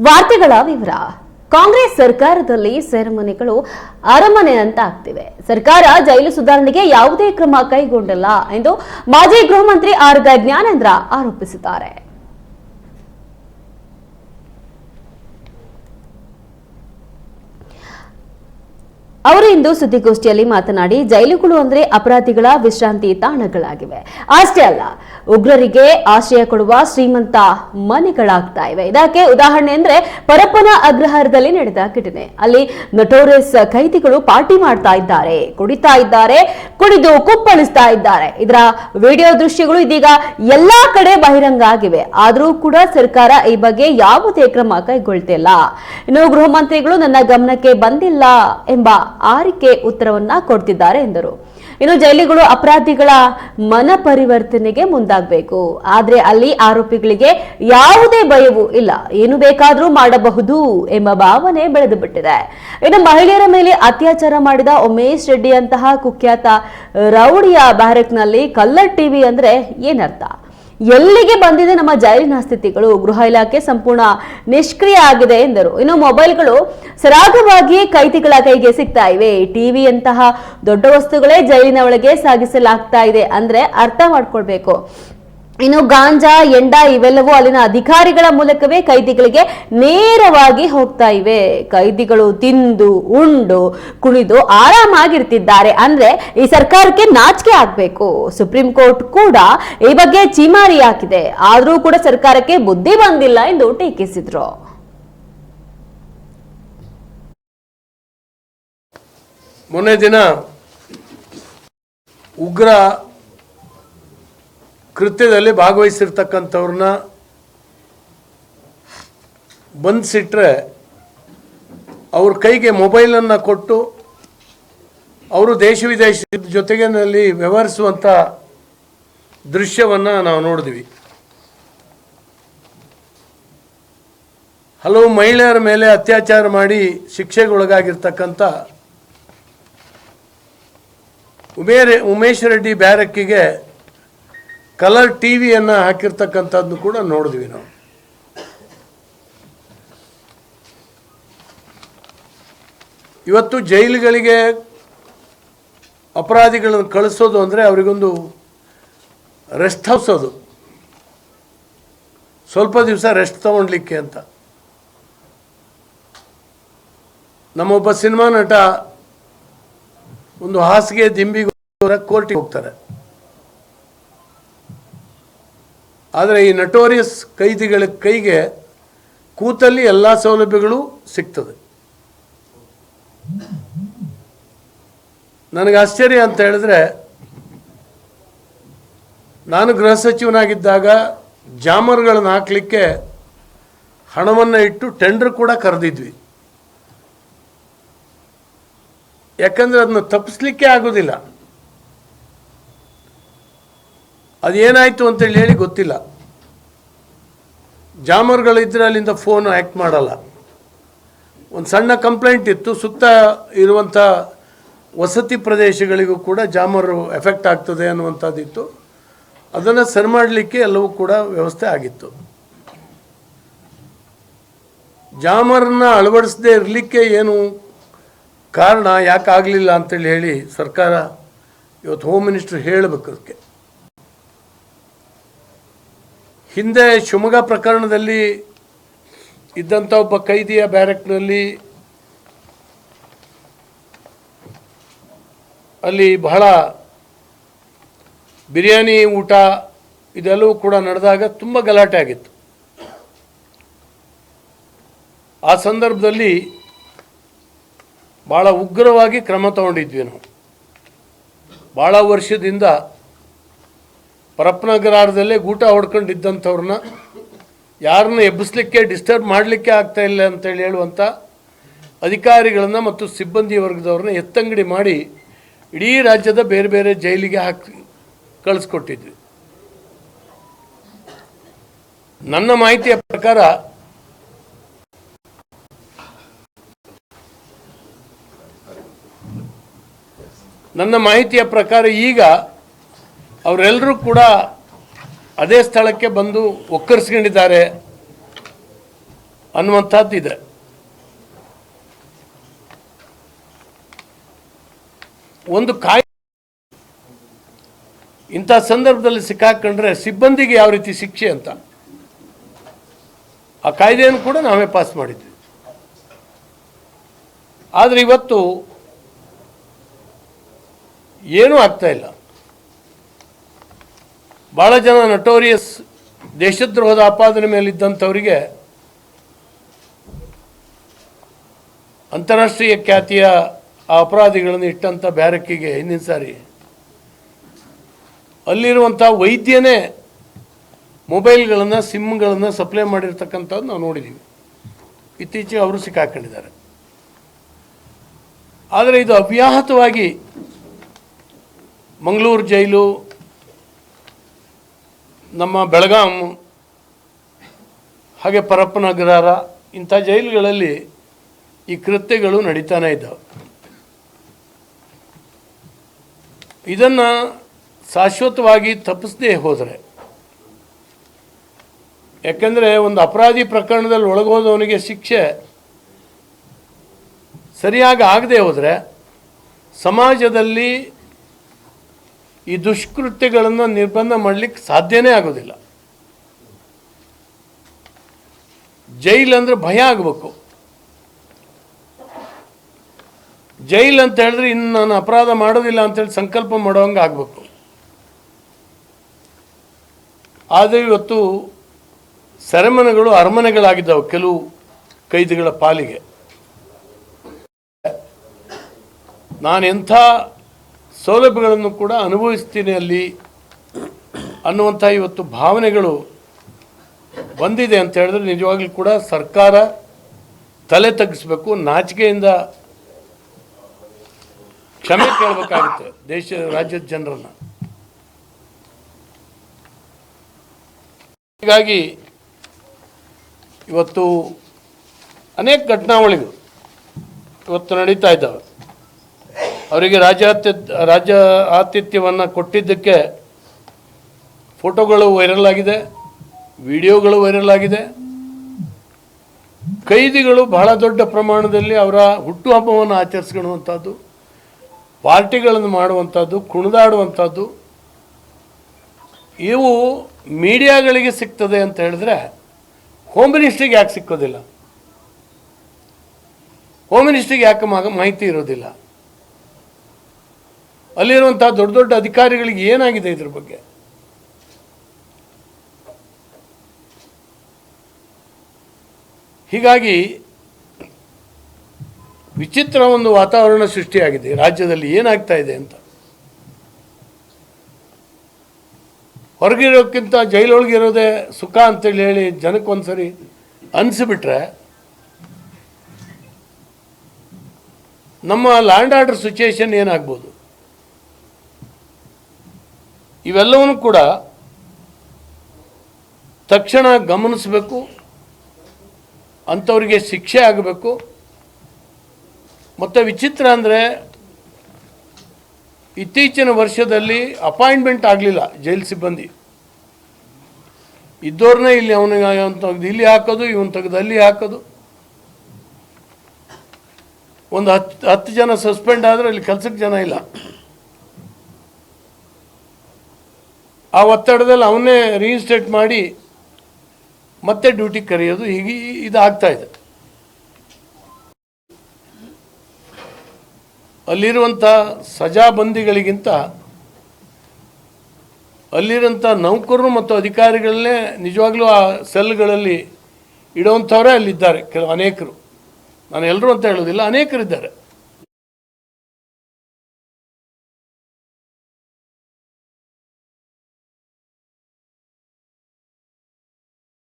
ವಾರ್ತೆಗಳ ವಿವರ. ಕಾಂಗ್ರೆಸ್ ಸರ್ಕಾರದಲ್ಲಿ ಸೆರೆಮನೆಗಳು ಅರಮನೆ ಅಂತ ಆಗ್ತಿವೆ. ಸರ್ಕಾರ ಜೈಲು ಸುಧಾರಣೆಗೆ ಯಾವುದೇ ಕ್ರಮ ಕೈಗೊಂಡಿಲ್ಲ ಎಂದು ಮಾಜಿ ಗೃಹ ಮಂತ್ರಿ ಆರ್ ಜ್ಞಾನೇಂದ್ರ ಆರೋಪಿಸಿದ್ದಾರೆ. ಅವರು ಇಂದು ಸುದ್ದಿಗೋಷ್ಠಿಯಲ್ಲಿ ಮಾತನಾಡಿ ಜೈಲುಗಳು ಅಂದ್ರೆ ಅಪರಾಧಿಗಳ ವಿಶ್ರಾಂತಿ ತಾಣಗಳಾಗಿವೆ. ಅಷ್ಟೇ ಅಲ್ಲ, ಉಗ್ರರಿಗೆ ಆಶ್ರಯ ಕೊಡುವ ಶ್ರೀಮಂತ ಮನೆಗಳಾಗ್ತಾ ಇವೆ. ಇದಕ್ಕೆ ಉದಾಹರಣೆ ಅಂದ್ರೆ ಪರಪ್ಪನ ಅಗ್ರಹಾರದಲ್ಲಿ ನಡೆದ ಘಟನೆ. ಅಲ್ಲಿ ನಟೋರಿಯಸ್ ಕೈದಿಗಳು ಪಾರ್ಟಿ ಮಾಡ್ತಾ ಇದ್ದಾರೆ, ಕುಡಿತಾ ಇದ್ದಾರೆ, ಕುಡಿದು ಕುಪ್ಪಳಿಸ್ತಾ ಇದ್ದಾರೆ. ಇದರ ವಿಡಿಯೋ ದೃಶ್ಯಗಳು ಇದೀಗ ಎಲ್ಲಾ ಕಡೆ ಬಹಿರಂಗ ಆಗಿವೆ. ಆದರೂ ಕೂಡ ಸರ್ಕಾರ ಈ ಬಗ್ಗೆ ಯಾವುದೇ ಕ್ರಮ ಕೈಗೊಳ್ತಿಲ್ಲ. ಇನ್ನು ಗೃಹ ಮಂತ್ರಿಗಳು ನನ್ನ ಗಮನಕ್ಕೆ ಬಂದಿಲ್ಲ ಎಂಬ ಆರಿಕೆ ಉತ್ತರವನ್ನ ಕೊಡ್ತಿದ್ದಾರೆ ಎಂದರು. ಇನ್ನು ಜೈಲಿಗಳು ಅಪರಾಧಿಗಳ ಮನ ಪರಿವರ್ತನೆಗೆ ಮುಂದಾಗಬೇಕು. ಆದರೆ ಅಲ್ಲಿ ಆರೋಪಿಗಳಿಗೆ ಯಾವುದೇ ಭಯವೂ ಇಲ್ಲ. ಏನು ಬೇಕಾದರೂ ಮಾಡಬಹುದು ಎಂಬ ಭಾವನೆ ಬೆಳೆದು ಬಿಟ್ಟಿದೆ. ಇನ್ನು ಮಹಿಳೆಯರ ಮೇಲೆ ಅತ್ಯಾಚಾರ ಮಾಡಿದ ಉಮೇಶ್ ರೆಡ್ಡಿ ಅಂತಹ ಕುಖ್ಯಾತ ರೌಡಿಯ ಬ್ಯಾರಕ್ನಲ್ಲಿ ಕಲ್ಲರ್ ಟಿವಿ ಅಂದ್ರೆ ಏನರ್ಥ? ಎಲ್ಲಿಗೆ ಬಂದಿದೆ ನಮ್ಮ ಜೈಲಿನ ಸ್ಥಿತಿಗಳು? ಗೃಹ ಇಲಾಖೆ ಸಂಪೂರ್ಣ ನಿಷ್ಕ್ರಿಯ ಆಗಿದೆ ಎಂದರು. ಇನ್ನು ಮೊಬೈಲ್ಗಳು ಸರಾಗವಾಗಿ ಕೈದಿಗಳ ಕೈಗೆ ಸಿಗ್ತಾ ಇವೆ. ಟಿವಿ ಅಂತಹ ದೊಡ್ಡ ವಸ್ತುಗಳೇ ಜೈಲಿನ ಒಳಗೆ ಸಾಗಿಸಲಾಗ್ತಾ ಇದೆ ಅಂದ್ರೆ ಅರ್ಥ ಮಾಡ್ಕೊಳ್ಬೇಕು. ಇನ್ನು ಗಾಂಜಾ, ಎಂಡ ಇವೆಲ್ಲವೂ ಅಲ್ಲಿನ ಅಧಿಕಾರಿಗಳ ಮೂಲಕವೇ ಕೈದಿಗಳಿಗೆ ನೇರವಾಗಿ ಹೋಗ್ತಾ ಇವೆ. ಕೈದಿಗಳು ತಿಂದು, ಉಂಡು, ಕುಣಿದು ಆರಾಮಾಗಿರ್ತಿದ್ದಾರೆ. ಅಂದ್ರೆ ಈ ಸರ್ಕಾರಕ್ಕೆ ನಾಚಿಕೆ ಆಗ್ಬೇಕು. ಸುಪ್ರೀಂ ಕೋರ್ಟ್ ಕೂಡ ಈ ಬಗ್ಗೆ ಚೀಮಾರಿ ಹಾಕಿದೆ. ಆದ್ರೂ ಕೂಡ ಸರ್ಕಾರಕ್ಕೆ ಬುದ್ಧಿ ಬಂದಿಲ್ಲ ಎಂದು ಟೀಕಿಸಿದ್ರು. ಮೊನ್ನೆ ದಿನ ಉಗ್ರ ಕೃತ್ಯದಲ್ಲಿ ಭಾಗವಹಿಸಿರ್ತಕ್ಕಂಥವ್ರನ್ನ ಬಂಧಿಸಿಟ್ರೆ ಅವ್ರ ಕೈಗೆ ಮೊಬೈಲನ್ನು ಕೊಟ್ಟು ಅವರು ದೇಶ ವಿದೇಶದ ಜೊತೆಗಿನಲ್ಲಿ ವ್ಯವಹರಿಸುವಂಥ ದೃಶ್ಯವನ್ನು ನಾವು ನೋಡಿದ್ವಿ. ಹಲವು ಮಹಿಳೆಯರ ಮೇಲೆ ಅತ್ಯಾಚಾರ ಮಾಡಿ ಶಿಕ್ಷೆಗೊಳಗಾಗಿರ್ತಕ್ಕಂಥ ಉಮೇರೆ ಉಮೇಶ್ ರೆಡ್ಡಿ ಬ್ಯಾರಕ್ಕಿಗೆ ಕಲರ್ ಟಿ ವಿಯನ್ನು ಹಾಕಿರ್ತಕ್ಕಂಥದ್ದು ಕೂಡ ನೋಡಿದ್ವಿ ನಾವು. ಇವತ್ತು ಜೈಲುಗಳಿಗೆ ಅಪರಾಧಿಗಳನ್ನು ಕಳಿಸೋದು ಅಂದರೆ ಅವರಿಗೊಂದು ರೆಸ್ಟ್ ಹೌಸ್ ಅದು. ಸ್ವಲ್ಪ ದಿವಸ ರೆಸ್ಟ್ ತಗೊಳ್ಲಿಕ್ಕೆ ಅಂತ. ನಮ್ಮೊಬ್ಬ ಸಿನಿಮಾ ನಟ ಒಂದು ಹಾಸಿಗೆ ದಿಂಬಿಗೆ ಕೋರ್ಟಿಗೆ ಹೋಗ್ತಾರೆ. ಆದರೆ ಈ ನಟೋರಿಯಸ್ ಕೈದಿಗಳ ಕೈಗೆ ಕೂತಲ್ಲಿ ಎಲ್ಲ ಸೌಲಭ್ಯಗಳು ಸಿಗ್ತದೆ. ನನಗೆ ಆಶ್ಚರ್ಯ ಅಂತ ಹೇಳಿದ್ರೆ, ನಾನು ಗೃಹ ಸಚಿವನಾಗಿದ್ದಾಗ ಜಾಮರ್ಗಳನ್ನು ಹಾಕಲಿಕ್ಕೆ ಹಣವನ್ನು ಇಟ್ಟು ಟೆಂಡರ್ ಕೂಡ ಕರೆದಿದ್ವಿ. ಯಾಕಂದರೆ ಅದನ್ನು ತಪ್ಪಿಸ್ಲಿಕ್ಕೆ ಆಗೋದಿಲ್ಲ. ಅದೇನಾಯ್ತು ಅಂತೇಳಿ ಹೇಳಿ ಗೊತ್ತಿಲ್ಲ. ಜಾಮರ್ಗಳಿದ್ದರೆ ಅಲ್ಲಿಂದ ಫೋನ್ ಆ್ಯಕ್ಟ್ ಮಾಡಲ್ಲ. ಒಂದು ಸಣ್ಣ ಕಂಪ್ಲೇಂಟ್ ಇತ್ತು, ಸುತ್ತ ಇರುವಂಥ ವಸತಿ ಪ್ರದೇಶಗಳಿಗೂ ಕೂಡ ಜಾಮರು ಎಫೆಕ್ಟ್ ಆಗ್ತದೆ ಅನ್ನುವಂಥದ್ದಿತ್ತು ಅದನ್ನು ಸರಿ ಮಾಡಲಿಕ್ಕೆ ಎಲ್ಲವೂ ಕೂಡ ವ್ಯವಸ್ಥೆ ಆಗಿತ್ತು. ಜಾಮರನ್ನ ಅಳವಡಿಸದೇ ಇರಲಿಕ್ಕೆ ಏನು ಕಾರಣ ಯಾಕೆ ಆಗಲಿಲ್ಲ ಅಂತೇಳಿ ಹೇಳಿ ಸರ್ಕಾರ ಇವತ್ತು ಹೋಮ್ ಮಿನಿಸ್ಟ್ರ್ ಹೇಳಬೇಕು ಅದಕ್ಕೆ. ಹಿಂದೆ ಶಿವಮೊಗ್ಗ ಪ್ರಕರಣದಲ್ಲಿ ಇದ್ದಂಥ ಒಬ್ಬ ಕೈದಿಯ ಬ್ಯಾರಕ್ನಲ್ಲಿ ಅಲ್ಲಿ ಬಹಳ ಬಿರಿಯಾನಿ ಊಟ ಇದೆಲ್ಲವೂ ಕೂಡ ನಡೆದಾಗ ತುಂಬ ಗಲಾಟೆ ಆಗಿತ್ತು. ಆ ಸಂದರ್ಭದಲ್ಲಿ ಭಾಳ ಉಗ್ರವಾಗಿ ಕ್ರಮ ತಗೊಂಡಿದ್ವಿ ನಾವು. ಭಾಳ ವರ್ಷದಿಂದ ಪರಪ್ಪನಗರದಲ್ಲೇ ಗೂಟ ಹೊಡ್ಕೊಂಡಿದ್ದಂಥವ್ರನ್ನ ಯಾರನ್ನ ಎಬ್ಬಿಸ್ಲಿಕ್ಕೆ, ಡಿಸ್ಟರ್ಬ್ ಮಾಡಲಿಕ್ಕೆ ಆಗ್ತಾ ಇಲ್ಲ ಅಂತೇಳಿ ಹೇಳುವಂಥ ಅಧಿಕಾರಿಗಳನ್ನು ಮತ್ತು ಸಿಬ್ಬಂದಿ ವರ್ಗದವ್ರನ್ನ ಎತ್ತಂಗಡಿ ಮಾಡಿ ಇಡೀ ರಾಜ್ಯದ ಬೇರೆ ಬೇರೆ ಜೈಲಿಗೆ ಹಾಕಿ ಕಳಿಸ್ಕೊಟ್ಟಿದ್ವಿ. ನನ್ನ ಮಾಹಿತಿಯ ಪ್ರಕಾರ ನನ್ನ ಮಾಹಿತಿಯ ಪ್ರಕಾರ ಈಗ ಅವರೆಲ್ಲರೂ ಕೂಡ ಅದೇ ಸ್ಥಳಕ್ಕೆ ಬಂದು ಒಕ್ಕರಿಸ್ಕೊಂಡಿದ್ದಾರೆ ಅನ್ನುವಂಥದ್ದು ಇದೆ. ಒಂದು ಕಾಯ್ದೆ ಇಂಥ ಸಂದರ್ಭದಲ್ಲಿ ಸಿಕ್ಕಾಕೊಂಡ್ರೆ ಸಿಬ್ಬಂದಿಗೆ ಯಾವ ರೀತಿ ಶಿಕ್ಷೆ ಅಂತ ಆ ಕಾಯ್ದೆಯನ್ನು ಕೂಡ ನಾವೇ ಪಾಸ್ ಮಾಡಿದ್ವಿ. ಆದರೆ ಇವತ್ತು ಏನೂ ಆಗ್ತಾ ಇಲ್ಲ. ಭಾಳ ಜನ ನಟೋರಿಯಸ್ ದೇಶದ್ರೋಹದ ಆಪಾದನೆ ಮೇಲಿದ್ದಂಥವರಿಗೆ ಅಂತಾರಾಷ್ಟ್ರೀಯ ಖ್ಯಾತಿಯ ಆ ಅಪರಾಧಿಗಳನ್ನು ಇಟ್ಟಂಥ ಬ್ಯಾರಕ್ಕಿಗೆ ಹಿಂದಿನ ಸಾರಿ ಅಲ್ಲಿರುವಂಥ ವೈದ್ಯನೇ ಮೊಬೈಲ್ಗಳನ್ನು, ಸಿಮ್ಗಳನ್ನು ಸಪ್ಲೈ ಮಾಡಿರ್ತಕ್ಕಂಥದ್ದು ನಾವು ನೋಡಿದ್ದೀವಿ ಇತ್ತೀಚೆಗೆ ಅವರು ಸಿಕ್ಕಾಕೊಂಡಿದ್ದಾರೆ. ಆದರೆ ಇದು ಅವ್ಯಾಹತವಾಗಿ ಮಂಗಳೂರು ಜೈಲು ನಮ್ಮ ಬೆಳಗಾಂ ಹಾಗೆ ಪರಪ್ಪನ ಗ್ರಾರ ಇಂಥ ಜೈಲುಗಳಲ್ಲಿ ಈ ಕೃತ್ಯಗಳು ನಡೀತಾನೆ ಇದ್ದಾವೆ. ಇದನ್ನು ಶಾಶ್ವತವಾಗಿ ತಪ್ಪಿಸದೇ ಹೋದರೆ, ಯಾಕೆಂದರೆ ಒಂದು ಅಪರಾಧಿ ಪ್ರಕರಣದಲ್ಲಿ ಒಳಗೋದವನಿಗೆ ಶಿಕ್ಷೆ ಸರಿಯಾಗಿ ಆಗದೆ ಹೋದರೆ ಸಮಾಜದಲ್ಲಿ ಈ ದುಷ್ಕೃತ್ಯಗಳನ್ನು ನಿರ್ಬಂಧ ಮಾಡಲಿಕ್ಕೆ ಸಾಧ್ಯನೇ ಆಗೋದಿಲ್ಲ. ಜೈಲ್ ಅಂದರೆ ಭಯ ಆಗಬೇಕು. ಜೈಲ್ ಅಂತ ಹೇಳಿದ್ರೆ ಇನ್ನು ನಾನು ಅಪರಾಧ ಮಾಡೋದಿಲ್ಲ ಅಂತೇಳಿ ಸಂಕಲ್ಪ ಮಾಡೋಂಗೆ ಆಗಬೇಕು. ಆದರೆ ಇವತ್ತು ಸೆರೆಮನೆಗಳು ಅರಮನೆಗಳಾಗಿದ್ದಾವೆ ಕೆಲವು ಕೈದಿಗಳ ಪಾಲಿಗೆ. ನಾನು ಎಂಥ ಸೌಲಭ್ಯಗಳನ್ನು ಕೂಡ ಅನುಭವಿಸ್ತೀನಿ ಅಲ್ಲಿ ಅನ್ನುವಂಥ ಇವತ್ತು ಭಾವನೆಗಳು ಬಂದಿದೆ ಅಂತ ಹೇಳಿದ್ರೆ ನಿಜವಾಗ್ಲೂ ಕೂಡ ಸರ್ಕಾರ ತಲೆ ತಗ್ಗಿಸ್ಬೇಕು, ನಾಚಿಕೆಯಿಂದ ಕ್ಷಮೆ ಕೇಳಬೇಕಾಗುತ್ತೆ ದೇಶ, ರಾಜ್ಯದ ಜನರನ್ನು. ಹೀಗಾಗಿ ಇವತ್ತು ಅನೇಕ ಘಟನಾವಳಿಗಳು ಇವತ್ತು ನಡೀತಾ ಇದ್ದಾವೆ. ಅವರಿಗೆ ರಾಜ್ಯಾತ್ಯ ರಾಜ್ಯ ಆತಿಥ್ಯವನ್ನು ಕೊಟ್ಟಿದ್ದಕ್ಕೆ ಫೋಟೋಗಳು ವೈರಲ್ ಆಗಿದೆ, ವಿಡಿಯೋಗಳು ವೈರಲ್ ಆಗಿದೆ. ಕೈದಿಗಳು ಬಹಳ ದೊಡ್ಡ ಪ್ರಮಾಣದಲ್ಲಿ ಅವರ ಹುಟ್ಟುಹಬ್ಬವನ್ನು ಆಚರಿಸ್ಕೊಳ್ಳುವಂಥದ್ದು ಪಾರ್ಟಿಗಳನ್ನು ಮಾಡುವಂಥದ್ದು ಕುಣಿದಾಡುವಂಥದ್ದು ಇವು ಮೀಡಿಯಾಗಳಿಗೆ ಸಿಗ್ತದೆ ಅಂತ ಹೇಳಿದ್ರೆ ಹೋಮ್ ಮಿನಿಸ್ಟ್ರಿಗೆ ಯಾಕೆ ಸಿಕ್ಕೋದಿಲ್ಲ? ಹೋಮ್ ಮಿನಿಸ್ಟ್ರಿಗೆ ಯಾಕೆ ಮಾಹಿತಿ ಇರೋದಿಲ್ಲ? ಅಲ್ಲಿರುವಂಥ ದೊಡ್ಡ ದೊಡ್ಡ ಅಧಿಕಾರಿಗಳಿಗೆ ಏನಾಗಿದೆ ಇದ್ರ ಬಗ್ಗೆ? ಹೀಗಾಗಿ ವಿಚಿತ್ರ ಒಂದು ವಾತಾವರಣ ಸೃಷ್ಟಿಯಾಗಿದೆ. ರಾಜ್ಯದಲ್ಲಿ ಏನಾಗ್ತಾ ಇದೆ ಅಂತ? ಹೊರಗಿರೋಕ್ಕಿಂತ ಜೈಲೊಳಗಿರೋದೇ ಸುಖ ಅಂತೇಳಿ ಹೇಳಿ ಜನಕ್ಕೆ ಒಂದ್ಸರಿ ಅನಿಸಿಬಿಟ್ರೆ ನಮ್ಮ ಲ್ಯಾಂಡ್ ಆರ್ಡರ್ ಸಿಚುಯೇಷನ್ ಏನಾಗ್ಬೋದು? ಇವೆಲ್ಲವನ್ನೂ ಕೂಡ ತಕ್ಷಣ ಗಮನಿಸಬೇಕು, ಅಂಥವ್ರಿಗೆ ಶಿಕ್ಷೆ ಆಗಬೇಕು. ಮತ್ತು ವಿಚಿತ್ರ ಅಂದರೆ ಇತ್ತೀಚಿನ ವರ್ಷದಲ್ಲಿ ಅಪಾಯಿಂಟ್ಮೆಂಟ್ ಆಗಲಿಲ್ಲ ಜೈಲು ಸಿಬ್ಬಂದಿ. ಇದ್ದವ್ರನ್ನೇ ಇಲ್ಲಿ ಅವನಿಗೆ ಅವನು ತೆಗೆದು ಇಲ್ಲಿ ಹಾಕೋದು, ಇವನು ತೆಗೆದು ಅಲ್ಲಿ ಹಾಕೋದು. ಒಂದು ಹತ್ತು ಹತ್ತು ಜನ ಸಸ್ಪೆಂಡ್ ಆದರೆ ಅಲ್ಲಿ ಕೆಲಸಕ್ಕೆ ಜನ ಇಲ್ಲ. ಆ ಒತ್ತಡದಲ್ಲಿ ಅವನ್ನೇ ರೀಇನ್ಸ್ಟೇಟ್ ಮಾಡಿ ಮತ್ತೆ ಡ್ಯೂಟಿ ಕರೆಯೋದು ಹೀಗೆ ಇದಾಗ್ತಾ ಇದೆ. ಅಲ್ಲಿರುವಂಥ ಸಜಾಬಂದಿಗಳಿಗಿಂತ ಅಲ್ಲಿರೋಂಥ ನೌಕರರು ಮತ್ತು ಅಧಿಕಾರಿಗಳನ್ನೇ ನಿಜವಾಗ್ಲೂ ಆ ಸೆಲ್ಗಳಲ್ಲಿ ಇಡುವಂಥವರೇ ಅಲ್ಲಿದ್ದಾರೆ. ಕೆಲವು ಅನೇಕರು. ನಾನು ಎಲ್ಲರೂ ಅಂತ ಹೇಳೋದಿಲ್ಲ, ಅನೇಕರಿದ್ದಾರೆ.